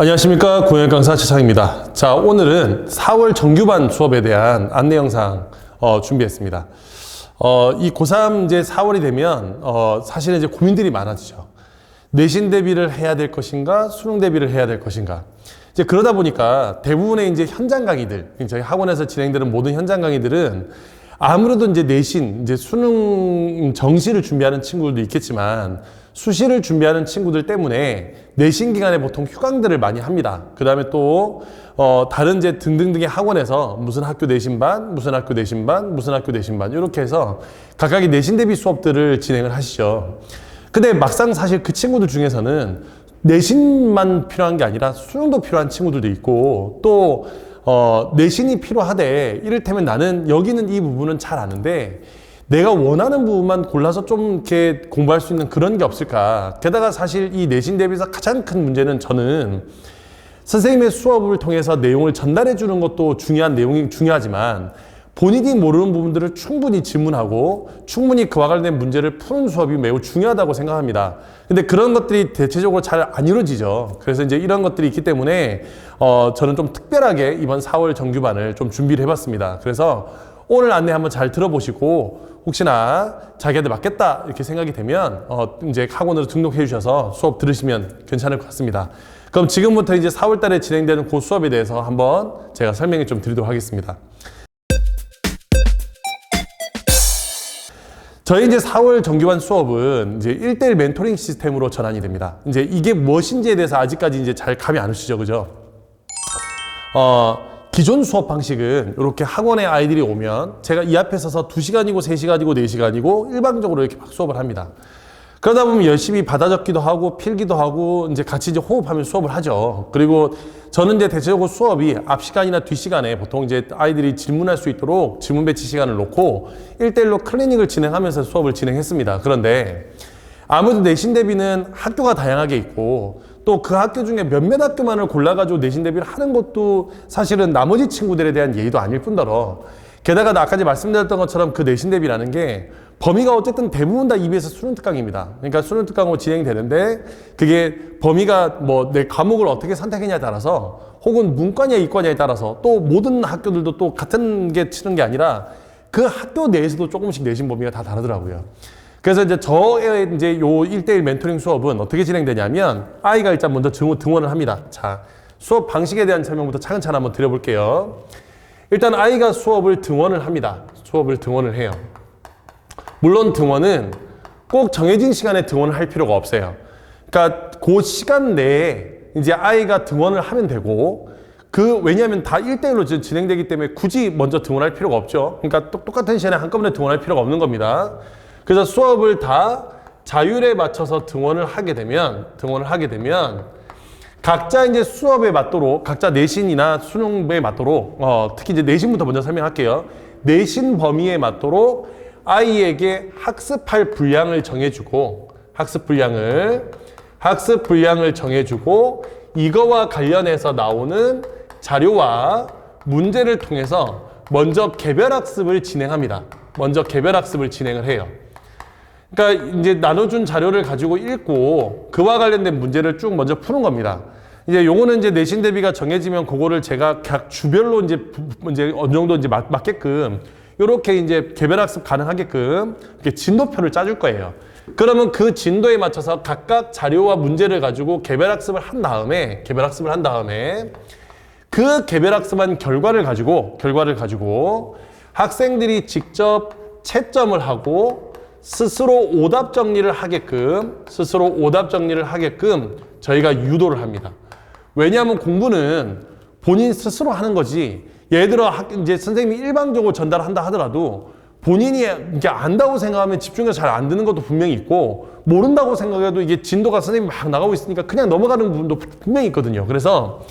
안녕하십니까 공연 강사 최창입니다. 자 오늘은 4월 정규반 수업에 대한 안내 영상 어, 준비했습니다. 어, 이 고3 이제 4월이 되면 어, 사실은 이제 고민들이 많아지죠. 내신 대비를 해야 될 것인가 수능 대비를 해야 될 것인가. 이제 그러다 보니까 대부분의 이제 현장 강의들 저희 학원에서 진행되는 모든 현장 강의들은 아무래도 이제 내신 이제 수능 정시를 준비하는 친구들도 있겠지만 수시를 준비하는 친구들 때문에 내신 기간에 보통 휴강들을 많이 합니다. 그 다음에 또, 어, 다른 이제 등등등의 학원에서 무슨 학교 내신반, 무슨 학교 내신반, 무슨 학교 내신반, 이렇게 해서 각각의 내신 대비 수업들을 진행을 하시죠. 근데 막상 사실 그 친구들 중에서는 내신만 필요한 게 아니라 수능도 필요한 친구들도 있고 또 어, 내신이 필요하대. 이를테면 나는 여기는 이 부분은 잘 아는데 내가 원하는 부분만 골라서 좀 이렇게 공부할 수 있는 그런 게 없을까. 게다가 사실 이 내신 대비에서 가장 큰 문제는 저는 선생님의 수업을 통해서 내용을 전달해 주는 것도 중요한 내용이 중요하지만 본인이 모르는 부분들을 충분히 질문하고 충분히 그와 관련된 문제를 푸는 수업이 매우 중요하다고 생각합니다. 근데 그런 것들이 대체적으로 잘 안 이루어지죠. 그래서 이제 이런 것들이 있기 때문에 어, 저는 좀 특별하게 이번 4월 정규반을 좀 준비를 해봤습니다. 그래서 오늘 안내 한번 잘 들어보시고 혹시나 자기한테 맞겠다 이렇게 생각이 되면 어, 이제 학원으로 등록해 주셔서 수업 들으시면 괜찮을 것 같습니다. 그럼 지금부터 이제 4월 달에 진행되는 그 수업에 대해서 한번 제가 설명을 좀 드리도록 하겠습니다. 저희 이제 4월 정규반 수업은 이제 1대1 멘토링 시스템으로 전환이 됩니다. 이제 이게 무엇인지에 대해서 아직까지 이제 잘 감이 안 오시죠, 그죠? 어, 기존 수업 방식은 이렇게 학원에 아이들이 오면 제가 이 앞에 서서 2시간이고 3시간이고 4시간이고 일방적으로 이렇게 막 수업을 합니다. 그러다 보면 열심히 받아 적기도 하고 필기도 하고 이제 같이 이제 호흡하면 수업을 하죠. 그리고 저는 이제 대체적으로 수업이 앞 시간이나 뒷 시간에 보통 이제 아이들이 질문할 수 있도록 질문 배치 시간을 놓고 1대1로 클리닉을 진행하면서 수업을 진행했습니다. 그런데 아무래도 내신 대비는 학교가 다양하게 있고 또 그 학교 중에 몇몇 학교만을 골라가지고 내신 대비를 하는 것도 사실은 나머지 친구들에 대한 예의도 아닐 뿐더러 게다가 아까 제 말씀드렸던 것처럼 그 내신 대비라는 게 범위가 어쨌든 대부분 다 EBS 수능 특강입니다. 그러니까 수능 특강으로 진행이 되는데 그게 범위가 뭐 내 과목을 어떻게 선택했냐에 따라서 혹은 문과냐 이과냐에 따라서 또 모든 학교들도 또 같은 게 치는 게 아니라 그 학교 내에서도 조금씩 내신 범위가 다 다르더라고요. 그래서 이제 저의 이제 요 1대1 멘토링 수업은 어떻게 진행되냐면 아이가 일단 먼저 등원, 등원을 합니다. 자, 수업 방식에 대한 설명부터 차근차근 한번 드려볼게요. 일단 아이가 수업을 등원을 합니다. 수업을 등원을 해요. 물론 등원은 꼭 정해진 시간에 등원을 할 필요가 없어요. 그러니까 그 시간 내에 이제 아이가 등원을 하면 되고 그 왜냐하면 다 1대1로 진행되기 때문에 굳이 먼저 등원할 필요가 없죠. 그러니까 똑같은 시간에 한꺼번에 등원할 필요가 없는 겁니다. 그래서 수업을 다 자율에 맞춰서 등원을 하게 되면 등원을 하게 되면 각자 이제 수업에 맞도록 각자 내신이나 수능에 맞도록 어, 특히 이제 내신부터 먼저 설명할게요. 내신 범위에 맞도록 아이에게 학습할 분량을 정해주고 학습 분량을 학습 분량을 정해주고 이거와 관련해서 나오는 자료와 문제를 통해서 먼저 개별 학습을 진행합니다. 먼저 개별 학습을 진행을 해요. 그러니까 이제 나눠준 자료를 가지고 읽고 그와 관련된 문제를 쭉 먼저 푸는 겁니다. 이제 요거는 이제 내신 대비가 정해지면 그거를 제가 각 주별로 이제 부- 이제 어느 정도 이제 맞, 맞게끔 요렇게 이제 개별 학습 가능하게끔 이렇게 진도표를 짜줄 거예요. 그러면 그 진도에 맞춰서 각각 자료와 문제를 가지고 개별 학습을 한 다음에 개별 학습을 한 다음에 그 개별 학습한 결과를 가지고 결과를 가지고 학생들이 직접 채점을 하고 스스로 오답 정리를 하게끔 스스로 오답 정리를 하게끔 저희가 유도를 합니다. 왜냐하면 공부는 본인 스스로 하는 거지. 예를 들어 학- 이제 선생님이 일방적으로 전달한다 하더라도 본인이 이게 안다고 생각하면 집중해서 잘안 듣는 것도 분명히 있고 모른다고 생각해도 이게 진도가 선생님이 막 나가고 있으니까 그냥 넘어가는 부분도 분명히 있거든요. 그래서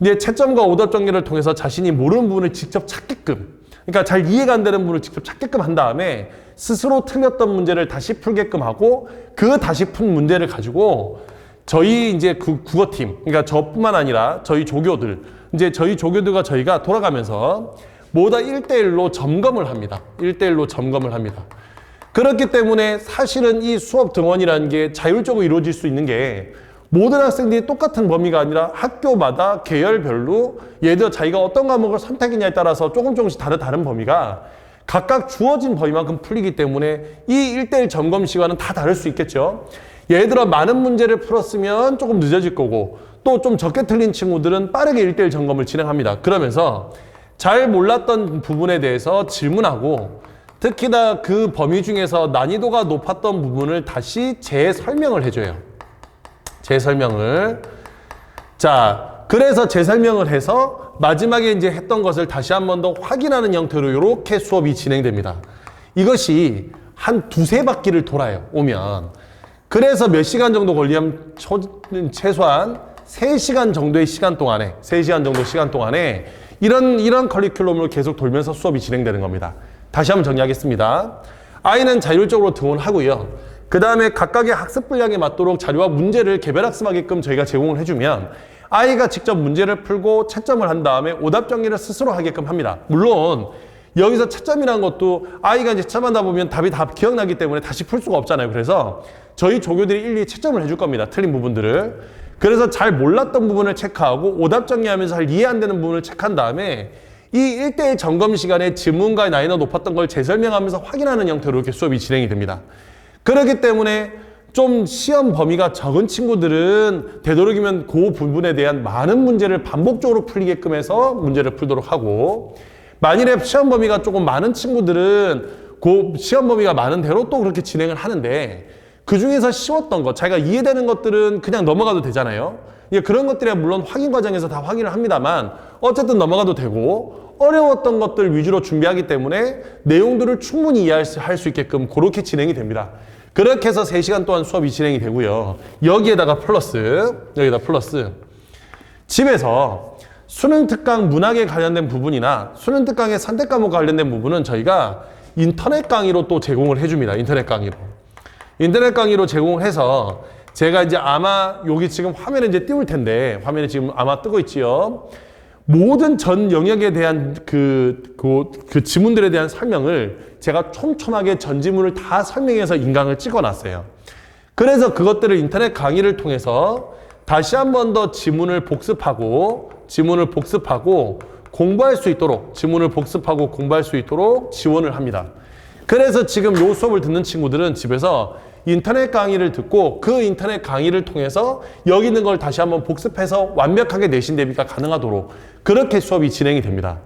이제 채점과 오답 정리를 통해서 자신이 모르는 부분을 직접 찾게끔 그러니까 잘 이해가 안 되는 부분을 직접 찾게끔 한 다음에 스스로 틀렸던 문제를 다시 풀게끔 하고 그 다시 푼 문제를 가지고 저희 이제 그 국어팀 그러니까 저뿐만 아니라 저희 조교들 이제 저희 조교들과 저희가 돌아가면서 모두 1대1로 점검을 합니다. 1대1로 점검을 합니다. 그렇기 때문에 사실은 이 수업 등원이라는 게 자율적으로 이루어질 수 있는 게 모든 학생들이 똑같은 범위가 아니라 학교마다 계열별로 예를 들어 자기가 어떤 과목을 선택했냐에 따라서 조금 조금씩 다른 다른 범위가 각각 주어진 범위만큼 풀리기 때문에 이 1대1 점검 시간은 다 다를 수 있겠죠. 예를 들어 많은 문제를 풀었으면 조금 늦어질 거고 또 좀 적게 틀린 친구들은 빠르게 1대1 점검을 진행합니다. 그러면서 잘 몰랐던 부분에 대해서 질문하고 특히나 그 범위 중에서 난이도가 높았던 부분을 다시 재설명을 해줘요. 재설명을. 자, 그래서 재설명을 해서 마지막에 이제 했던 것을 다시 한 번 더 확인하는 형태로 이렇게 수업이 진행됩니다. 이것이 한 두세 바퀴를 돌아요, 오면. 그래서 몇 시간 정도 걸리면 초- 최소한 3시간 정도의 시간 동안에, 3시간 정도 시간 동안에 이런, 이런 커리큘럼을 계속 돌면서 수업이 진행되는 겁니다. 다시 한번 정리하겠습니다. 아이는 자율적으로 등원하고요. 그 다음에 각각의 학습 분량에 맞도록 자료와 문제를 개별 학습하게끔 저희가 제공을 해주면 아이가 직접 문제를 풀고 채점을 한 다음에 오답 정리를 스스로 하게끔 합니다. 물론 여기서 채점이라는 것도 아이가 이제 채점하다 보면 답이 다 기억나기 때문에 다시 풀 수가 없잖아요. 그래서 저희 조교들이 일일이 채점을 해줄 겁니다. 틀린 부분들을. 그래서 잘 몰랐던 부분을 체크하고 오답 정리하면서 잘 이해 안 되는 부분을 체크한 다음에 이 1대1 점검 시간에 지문과의 난이도 높았던 걸 재설명하면서 확인하는 형태로 이렇게 수업이 진행이 됩니다. 그렇기 때문에 좀 시험 범위가 적은 친구들은 되도록이면 그 부분에 대한 많은 문제를 반복적으로 풀리게끔 해서 문제를 풀도록 하고 만일에 시험 범위가 조금 많은 친구들은 그 시험 범위가 많은 대로 또 그렇게 진행을 하는데 그 중에서 쉬웠던 것, 자기가 이해되는 것들은 그냥 넘어가도 되잖아요. 예, 그런 것들이 물론 확인 과정에서 다 확인을 합니다만 어쨌든 넘어가도 되고 어려웠던 것들 위주로 준비하기 때문에 내용들을 충분히 이해할 수 있게끔 그렇게 진행이 됩니다. 그렇게 해서 3시간 동안 수업이 진행이 되고요. 여기에다가 플러스, 여기다 플러스. 집에서 수능 특강 문학에 관련된 부분이나 수능 특강의 선택 과목 관련된 부분은 저희가 인터넷 강의로 또 제공을 해줍니다. 인터넷 강의로. 인터넷 강의로 제공을 해서 제가 이제 아마 여기 지금 화면에 이제 띄울 텐데 화면에 지금 아마 뜨고 있지요. 모든 전 영역에 대한 그, 그, 그 지문들에 대한 설명을 제가 촘촘하게 전 지문을 다 설명해서 인강을 찍어 놨어요. 그래서 그것들을 인터넷 강의를 통해서 다시 한 번 더 지문을 복습하고 지문을 복습하고 공부할 수 있도록 지문을 복습하고 공부할 수 있도록 지원을 합니다. 그래서 지금 요 수업을 듣는 친구들은 집에서 인터넷 강의를 듣고 그 인터넷 강의를 통해서 여기 있는 걸 다시 한번 복습해서 완벽하게 내신 대비가 가능하도록 그렇게 수업이 진행이 됩니다.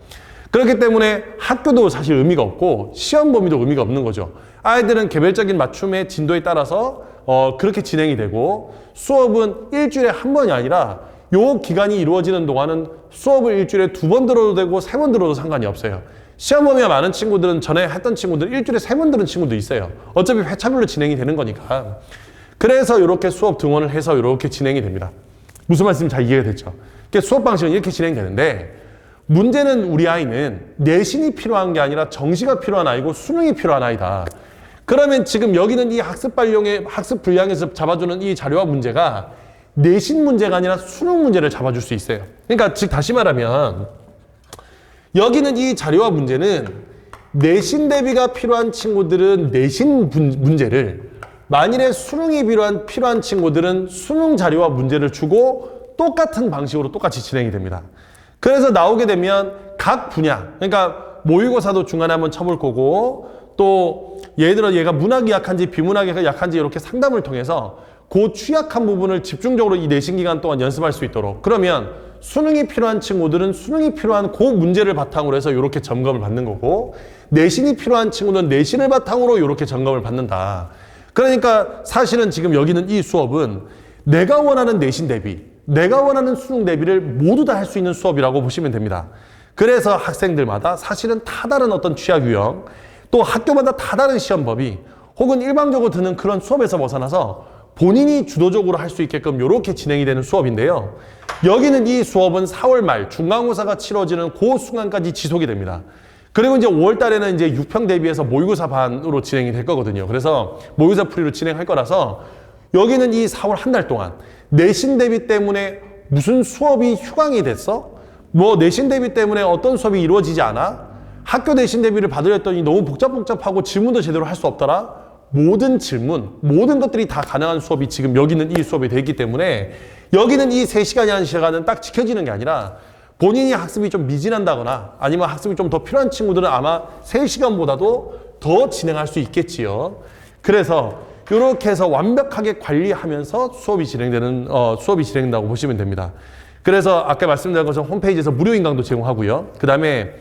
그렇기 때문에 학교도 사실 의미가 없고 시험 범위도 의미가 없는 거죠. 아이들은 개별적인 맞춤의 진도에 따라서 어, 그렇게 진행이 되고 수업은 일주일에 한 번이 아니라 요 기간이 이루어지는 동안은 수업을 일주일에 두 번 들어도 되고 세 번 들어도 상관이 없어요. 시험 범위가 많은 친구들은 전에 했던 친구들 일주일에 세 번 들은 친구도 있어요. 어차피 회차별로 진행이 되는 거니까. 그래서 이렇게 수업 등원을 해서 이렇게 진행이 됩니다. 무슨 말씀인지 잘 이해가 됐죠? 수업 방식은 이렇게 진행되는데 문제는 우리 아이는 내신이 필요한 게 아니라 정시가 필요한 아이고 수능이 필요한 아이다. 그러면 지금 여기는 이 학습 발령의 학습 분량에서 잡아주는 이 자료와 문제가 내신 문제가 아니라 수능 문제를 잡아줄 수 있어요. 그러니까 즉 다시 말하면 여기는 이 자료와 문제는 내신 대비가 필요한 친구들은 내신 분- 문제를 만일에 수능이 필요한 필요한 친구들은 수능 자료와 문제를 주고 똑같은 방식으로 똑같이 진행이 됩니다. 그래서 나오게 되면 각 분야, 그러니까 모의고사도 중간에 한번 쳐볼 거고 또 예를 들어 얘가 문학이 약한지 비문학이 약한지 이렇게 상담을 통해서 그 취약한 부분을 집중적으로 이 내신 기간 동안 연습할 수 있도록 그러면 수능이 필요한 친구들은 수능이 필요한 그 문제를 바탕으로 해서 이렇게 점검을 받는 거고 내신이 필요한 친구는 내신을 바탕으로 이렇게 점검을 받는다. 그러니까 사실은 지금 여기는 이 수업은 내가 원하는 내신 대비, 내가 원하는 수능 대비를 모두 다 할 수 있는 수업이라고 보시면 됩니다. 그래서 학생들마다 사실은 다 다른 어떤 취약 유형, 또 학교마다 다 다른 시험 법이 혹은 일방적으로 드는 그런 수업에서 벗어나서 본인이 주도적으로 할 수 있게끔 이렇게 진행이 되는 수업인데요. 여기는 이 수업은 4월 말 중간고사가 치러지는 그 순간까지 지속이 됩니다. 그리고 이제 5월 달에는 이제 6평 대비해서 모의고사 반으로 진행이 될 거거든요. 그래서 모의고사 풀이로 진행할 거라서 여기는 이 4월 한 달 동안 내신 대비 때문에 무슨 수업이 휴강이 됐어? 뭐 내신 대비 때문에 어떤 수업이 이루어지지 않아? 학교 내신 대비를 받으려 했더니 너무 복잡복잡하고 질문도 제대로 할 수 없더라? 모든 질문, 모든 것들이 다 가능한 수업이 지금 여기는 이 수업이 되기 때문에 여기는 이 3시간이라는 시간은 딱 지켜지는 게 아니라 본인이 학습이 좀 미진한다거나 아니면 학습이 좀 더 필요한 친구들은 아마 3시간보다도 더 진행할 수 있겠지요. 그래서 이렇게 해서 완벽하게 관리하면서 수업이 진행되는 어, 수업이 진행된다고 보시면 됩니다. 그래서 아까 말씀드린 것처럼 홈페이지에서 무료 인 강도 제공하고요. 그 다음에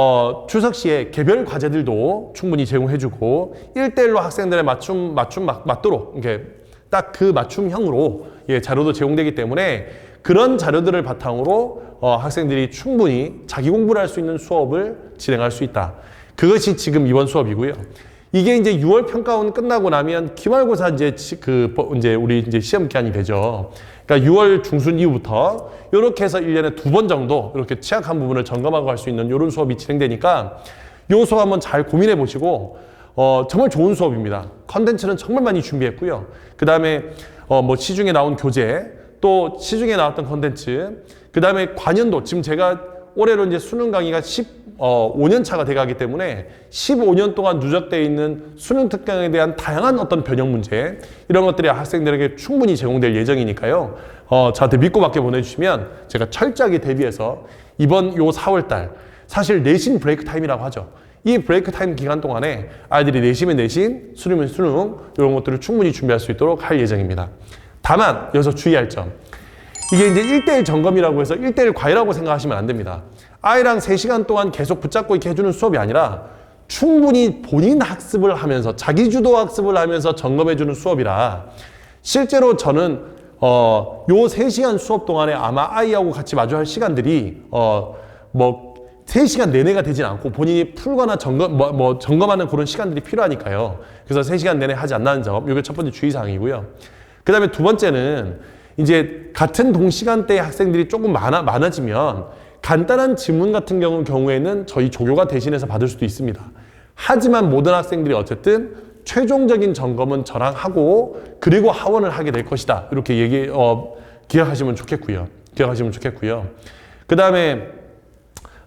어, 추석 시에 개별 과제들도 충분히 제공해주고 1대1로 학생들의 맞춤 맞춤 맞, 맞도록 이렇게 딱 그 맞춤형으로 예, 자료도 제공되기 때문에 그런 자료들을 바탕으로 어, 학생들이 충분히 자기 공부를 할 수 있는 수업을 진행할 수 있다. 그것이 지금 이번 수업이고요. 이게 이제 6월 평가원 끝나고 나면 기말고사 이제 치- 그 버- 이제 우리 이제 시험 기한이 되죠. 그러니까 6월 중순 이후부터 이렇게 해서 1년에 두 번 정도 이렇게 취약한 부분을 점검하고 할 수 있는 이런 수업이 진행되니까 요 수업 한번 잘 고민해 보시고 어, 정말 좋은 수업입니다. 컨텐츠는 정말 많이 준비했고요. 그 다음에 어, 뭐 시중에 나온 교재, 또 시중에 나왔던 컨텐츠, 그 다음에 관연도 지금 제가 올해로 이제 수능 강의가 15년 차가 돼가기 때문에 15년 동안 누적되어 있는 수능 특강에 대한 다양한 어떤 변형 문제 이런 것들이 학생들에게 충분히 제공될 예정이니까요. 어, 저한테 믿고 맡겨 보내주시면 제가 철저하게 대비해서 이번 요 4월달 사실 내신 브레이크 타임이라고 하죠. 이 브레이크 타임 기간 동안에 아이들이 내시면 내신, 수능이면 수능 이런 것들을 충분히 준비할 수 있도록 할 예정입니다. 다만 여기서 주의할 점. 이게 이제 1대1 점검이라고 해서 1대1 과외라고 생각하시면 안 됩니다. 아이랑 3시간 동안 계속 붙잡고 이렇게 해주는 수업이 아니라 충분히 본인 학습을 하면서 자기 주도 학습을 하면서 점검해주는 수업이라 실제로 저는 어, 요 3시간 수업 동안에 아마 아이하고 같이 마주할 시간들이 어, 뭐 3시간 내내가 되진 않고 본인이 풀거나 점검, 뭐, 뭐 점검하는 그런 시간들이 필요하니까요. 그래서 3시간 내내 하지 않는 점, 이게 첫 번째 주의사항이고요. 그 다음에 두 번째는 이제 같은 동시간대에 학생들이 조금 많아, 많아지면 간단한 질문 같은 경우, 경우에는 저희 조교가 대신해서 받을 수도 있습니다. 하지만 모든 학생들이 어쨌든 최종적인 점검은 저랑 하고 그리고 하원을 하게 될 것이다. 이렇게 얘기, 어, 기억하시면 좋겠고요. 기억하시면 좋겠고요. 그 다음에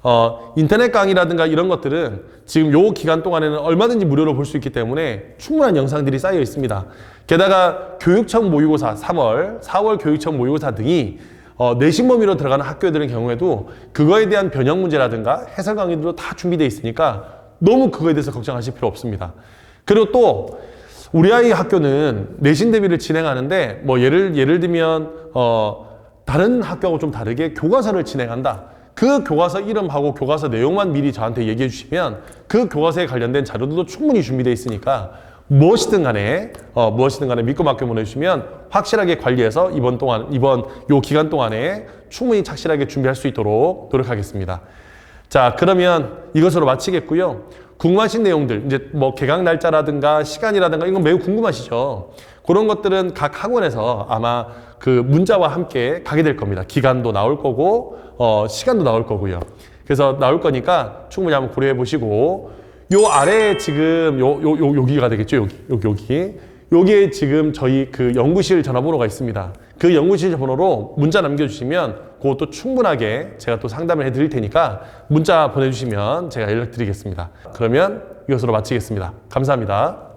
어, 인터넷 강의라든가 이런 것들은 지금 요 기간 동안에는 얼마든지 무료로 볼 수 있기 때문에 충분한 영상들이 쌓여 있습니다. 게다가 교육청 모의고사 3월, 4월 교육청 모의고사 등이 어, 내신 범위로 들어가는 학교들의 경우에도 그거에 대한 변형 문제라든가 해설 강의들도 다 준비되어 있으니까 너무 그거에 대해서 걱정하실 필요 없습니다. 그리고 또 우리 아이 학교는 내신 대비를 진행하는데 뭐 예를 예를 들면 어 다른 학교하고 좀 다르게 교과서를 진행한다. 그 교과서 이름하고 교과서 내용만 미리 저한테 얘기해 주시면 그 교과서에 관련된 자료들도 충분히 준비되어 있으니까 무엇이든 간에 어, 무엇이든 간에 믿고 맡겨 보내주시면 확실하게 관리해서 이번 동안 이번 요 기간 동안에 충분히 착실하게 준비할 수 있도록 노력하겠습니다. 자, 그러면 이것으로 마치겠고요. 궁금하신 내용들, 이제 뭐 개강 날짜라든가 시간이라든가 이건 매우 궁금하시죠? 그런 것들은 각 학원에서 아마 그 문자와 함께 가게 될 겁니다. 기간도 나올 거고, 어, 시간도 나올 거고요. 그래서 나올 거니까 충분히 한번 고려해 보시고, 요 아래에 지금 요, 요, 요, 여기가 되겠죠? 여기, 여기, 여기. 여기에 지금 저희 그 연구실 전화번호가 있습니다. 그 연구실 번호로 문자 남겨주시면 그것도 충분하게 제가 또 상담을 해드릴 테니까 문자 보내주시면 제가 연락드리겠습니다. 그러면 이것으로 마치겠습니다. 감사합니다.